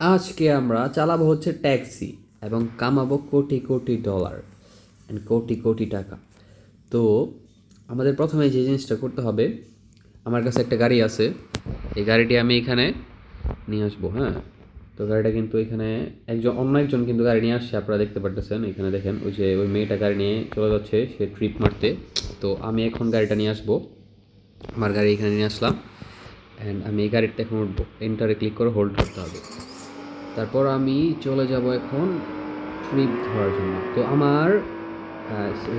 আজকে আমরা চালাবো হচ্ছে ট্যাক্সি এবং কামাবো কোটি কোটি ডলার অ্যান্ড কোটি কোটি টাকা। তো আমাদের প্রথমে যে জিনিসটা করতে হবে, আমার কাছে একটা গাড়ি আছে। এই গাড়িটি আমি এখানে নিয়ে আসব হ্যাঁ? তো গাড়িটা কিন্তু এখানে একজন, অন্য একজন কিন্তু গাড়ি নিয়ে আসছে, আপনারা দেখতে পারতেছেন। এখানে দেখেন, ওই যে ওই মেয়েটা গাড়ি নিয়ে চলে যাচ্ছে, সে ট্রিপ মারতে। তো আমি এখন গাড়িটা নিয়ে আসব। আমার গাড়ি এখানে নিয়ে আসলাম। অ্যান্ড আমি এই গাড়িটা এখন উঠবো। এন্টারে ক্লিক করে হোল্ড করতে হবে। তারপর আমি চলে যাব এখন ট্রিপ ধরার জন্য। তো আমার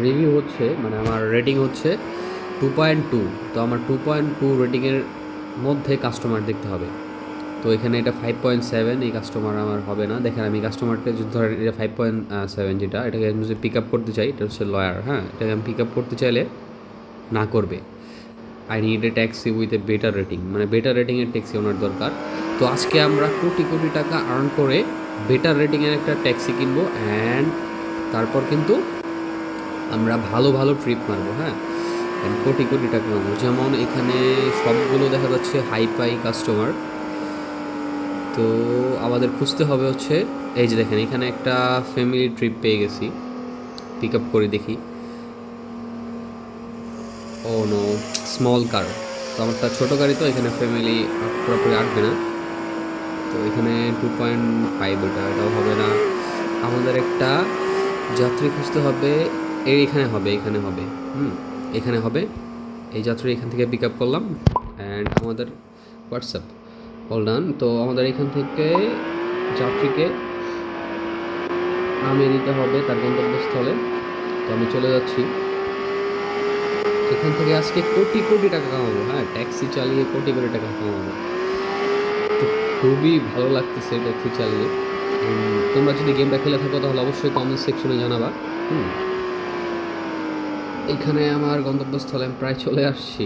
রিভিউ হচ্ছে মানে আমার রেটিং হচ্ছে টু পয়েন্ট টু তো আমার টু পয়েন্ট টু রেটিংয়ের মধ্যে কাস্টমার দেখতে হবে। তো এখানে এটা ফাইভ পয়েন্ট সেভেন এই কাস্টমার আমার হবে না। দেখেন আমি কাস্টমারকে যদি ধরেন এটা ফাইভ পয়েন্ট সেভেন যেটা, এটাকে আমি যদি পিক আপ করতে চাই, এটা হচ্ছে লয়ার হ্যাঁ? এটাকে আমি পিক আপ করতে চাইলে না করবে। I need a taxi with a better rating মানে বেটার রেটিংয়ের ট্যাক্সি ওনার দরকার। তো আজকে আমরা কোটি কোটি টাকা আর্ন করে বেটার রেটিংয়ের একটা ট্যাক্সি কিনবো অ্যান্ড তারপর কিন্তু আমরা ভালো ভালো ট্রিপ মারবো হ্যাঁ? অ্যান্ড কোটি কোটি টাকা কামাবো যেমন এখানে সবগুলো দেখা যাচ্ছে হাই পাই কাস্টমার তো আমাদের খুঁজতে হবে হচ্ছে, এই যে দেখেন, এখানে একটা ফ্যামিলি ট্রিপ পেয়ে গেছি। পিক আপ করে দেখি। ও নো স্মল কার তো আমারটা ছোটো গাড়ি তো, এখানে ফ্যামিলি পুরোপুরি আটবে না। তো এখানে টু পয়েন্ট ফাইভ ওটা, এটাও হবে না। আমাদের একটা যাত্রী খুঁজতে হবে এই এখানে হবে এখানে হবে, হুম, এখানে হবে। এই যাত্রী এখান থেকে পিক আপ করলাম অ্যান্ড আমাদের হোয়াটসঅ্যাপ অল তো আমাদের এখান থেকে যাত্রীকে নামিয়ে দিতে হবে তার গন্তব্যস্থলে। তো আমি চলে যাচ্ছি। এখান থেকে আজকে কোটি কোটি টাকা কামাবো হ্যাঁ? ট্যাক্সি চালিয়ে কোটি কোটি টাকা কামাবো। তো খুবই ভালো লাগতেছে ট্যাক্সি চালিয়ে। তোমরা যদি গেমটা খেলে থাকো তাহলে অবশ্যই কমেন্ট সেকশনে জানাবা। হুম। এখানে আমার গন্তব্যস্থলে আমি প্রায় চলে আসছি।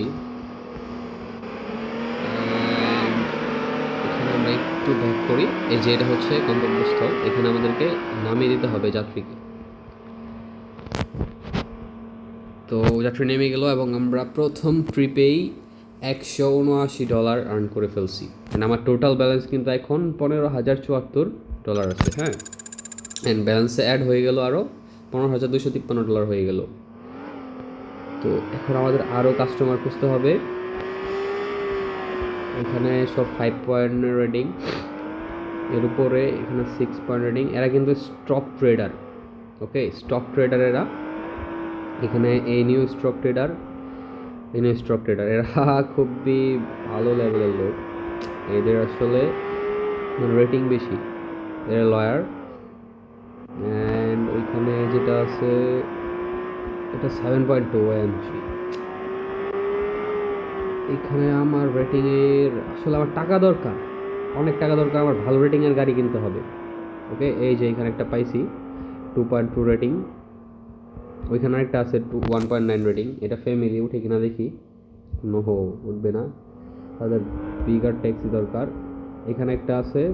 এখানে আমরা একটু ব্যাক করি। এই যে এটা হচ্ছে গন্তব্যস্থল। এখানে আমাদেরকে নামিয়ে দিতে হবে যাত্রীকে। তো যাত্রী নেমে গেল এবং আমরা প্রথম ট্রিপেই একশো উনআশি ডলার আর্ন করে ফেলছি। And আমার টোটাল ব্যালেন্স কিন্তু এখন পনেরো হাজার চুয়াত্তর ডলার আছে হ্যাঁ? অ্যান্ড ব্যালেন্সে অ্যাড হয়ে গেল আরও পনেরো হাজার দুশো তিপ্পান্ন ডলার হয়ে গেল। তো এখন আমাদের আরও কাস্টমার খুঁজতে হবে। এখানে সব ফাইভ পয়েন্ট রেডিং এর উপরে এখানে সিক্স পয়েন্ট রেডিং এরা কিন্তু stock trader okay stock trader এরা এখানে এই নিউ স্টক ট্রেডার এই নিউ স্টক ট্রেডার এরা খুবই ভালো লেভেলের লোক। এদের আসলে রেটিং বেশি। এরা লয়ার অ্যান্ড ওইখানে যেটা আছে, এটা সেভেন পয়েন্ট টু এমজি এখানে আমার রেটিংয়ের আসলে আমার টাকা দরকার। অনেক টাকা দরকার, আমার ভালো রেটিংয়ের গাড়ি কিনতে হবে। ওকে এই যে এখানে একটা পাইছি টু পয়েন্ট টু রেটিং ওইখানে একটা আছে two one point nine rating এটা ফ্যামিলি উঠে কিনা দেখি। নহো উঠবে না। তাদের বিগার ট্যাক্সি দরকার। এখানে একটা আছে।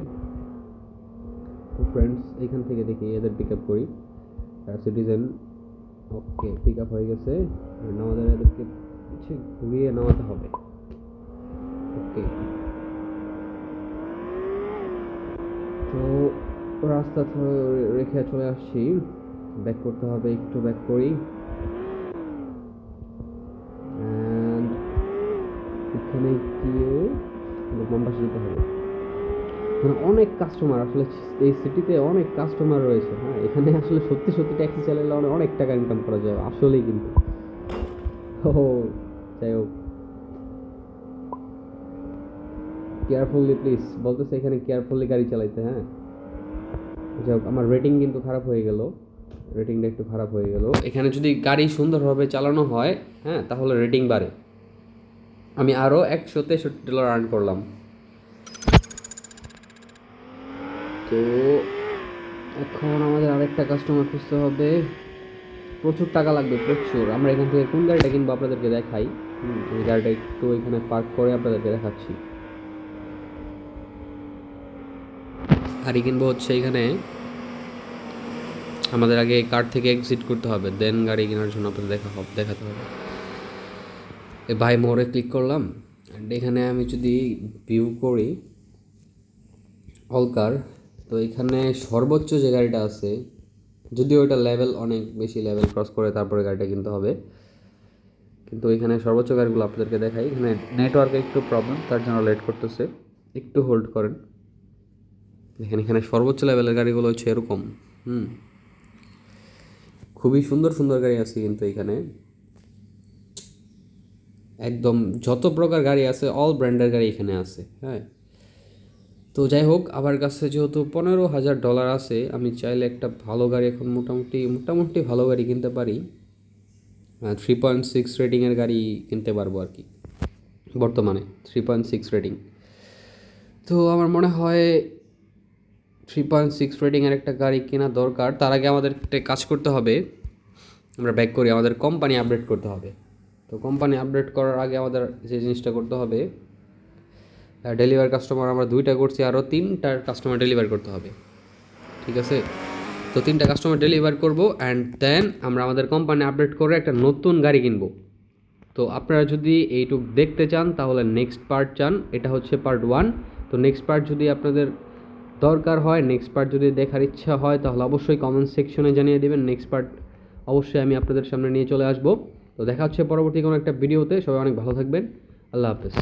ফ্রেন্ডস এখান থেকে দেখি, এদের পিক আপ করি। সিটিজেন ওকে পিক আপ হয়ে গেছে। আমাদের এদেরকে পিছিয়ে ঘুরিয়ে নামাতে হবে। ওকে তো, রাস্তা রেখে চলে আসছি। ব্যাক করতে হবে, একটু ব্যাক করি। এখানে গিয়ে বাম যেতে হবে। মানে অনেক কাস্টমার আসলে এই সিটিতে অনেক কাস্টমার রয়েছে হ্যাঁ? এখানে আসলে সত্যি সত্যি ট্যাক্সি চালালে অনেক টাকা ইনকাম করা যায়, আসলেই কিন্তু। ও, যাই হোক। কেয়ারফুলি প্লিজ বলতেছে এখানে কেয়ারফুলি গাড়ি চালাইতে হ্যাঁ? যাই হোক, আমার রেটিং কিন্তু খারাপ হয়ে গেল। রেটিংটা একটু খারাপ হয়ে গেল। এখানে যদি গাড়ি সুন্দরভাবে চালানো হয় হ্যাঁ তাহলে রেটিং বাড়ে। আমি আরও একশো তেষট্টি ডলার আর্ন করলাম। তো এখন আমাদের আরেকটা কাস্টমার খুঁজতে হবে। প্রচুর টাকা লাগবে, প্রচুর। আমরা এখান থেকে কোন গাড়িটা কিনবো আপনাদেরকে দেখাই। এই গাড়িটা একটু এখানে পার্ক করে আপনাদেরকে দেখাচ্ছি। গাড়ি কিনবো হচ্ছে এখানে আমাদের আগে কার থেকে এক্সিট করতে হবে? দেন গাড়ি কেনার জন্য আপনাদের দেখা হবে, দেখাতে হবে। বাই মোড়ে ক্লিক করলাম অ্যান্ড এখানে আমি যদি ভিউ করি অলকার তো এখানে সর্বোচ্চ যে গাড়িটা আছে, যদিও ওইটা লেভেল অনেক বেশি লেভেল ক্রস করে তারপরে গাড়িটা কিনতে হবে, কিন্তু এখানে সর্বোচ্চ গাড়িগুলো আপনাদেরকে দেখাই। এখানে নেটওয়ার্কে একটু প্রবলেম তার জন্য লেট করতেছে। একটু হোল্ড করেন। দেখেন এখানে সর্বোচ্চ লেভেলের গাড়িগুলো হচ্ছে এরকম, হুম। খুবই সুন্দর সুন্দর গাড়ি আছে কিন্তু এখানে। একদম যত প্রকার গাড়ি আছে অল ব্র্যান্ডের গাড়ি এখানে আছে হ্যাঁ। তো যাই হোক, আমার কাছে যেহেতু পনেরো হাজার ডলার আছে, আমি চাইলে একটা ভালো গাড়ি এখন মোটামুটি মোটামুটি ভালো গাড়ি কিনতে পারি। থ্রি পয়েন্ট সিক্স রেটিংয়ের গাড়ি কিনতে পারব আর কি, বর্তমানে থ্রি পয়েন্ট সিক্স রেটিং তো আমার মনে হয় থ্রি পয়েন্ট সিক্স রেটিংয়ের একটা গাড়ি কেনা দরকার, তার আগে আমাদের একটা কাজ করতে হবে। আমরা ব্যাক করি, আমাদের কোম্পানি আপডেট করতে হবে। তো কোম্পানি আপডেট করার আগে আমাদের যে জিনিসটা করতে হবে ডেলিভার কাস্টমার আমরা দুইটা করছি আরও তিনটার কাস্টমার ডেলিভার করতে হবে। ঠিক আছে? তো তিনটা কাস্টমার ডেলিভার করব অ্যান্ড দেন আমরা আমাদের কোম্পানি আপডেট করে একটা নতুন গাড়ি কিনবো। তো আপনারা যদি এইটুক দেখতে চান, তাহলে নেক্সট পার্ট চান, এটা হচ্ছে পার্ট ওয়ান তো নেক্সট পার্ট যদি আপনাদের দরকার হয় নেক্সট পার্ট যদি দেখার ইচ্ছা হয়, তাহলে অবশ্যই কমেন্ট সেকশনে জানিয়ে দেবেন। নেক্সট পার্ট অবশ্যই আমি আপনাদের সামনে নিয়ে চলে আসব। তো দেখা হচ্ছে পরবর্তী কোনো একটা ভিডিওতে সবাই অনেক ভালো থাকবেন। আল্লাহ হাফেজ।